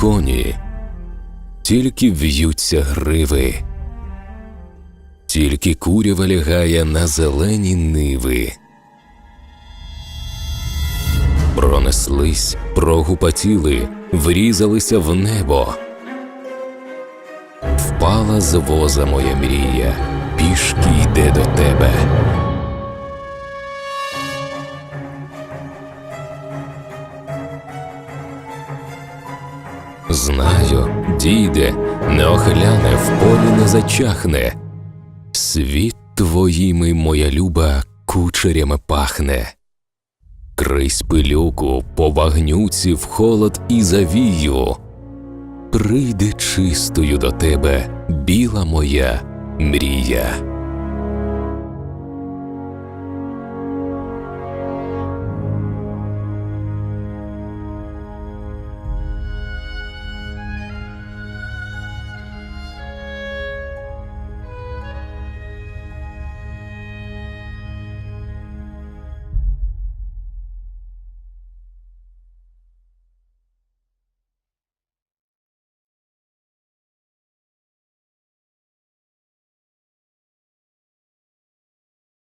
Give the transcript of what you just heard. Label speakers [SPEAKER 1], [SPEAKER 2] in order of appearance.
[SPEAKER 1] коні, тільки в'ються гриви, тільки курява лягає на зелені ниви. Пронеслись, прогупотіли, врізалися в небо. Впала з воза моя мрія, Знаю, дійде, не охляне, в полі не зачахне. Світ твоїми, моя люба, кучерями пахне. Крись пилюку, по багнюці в холод і завію. Прийде чистою до тебе, біла моя мрія.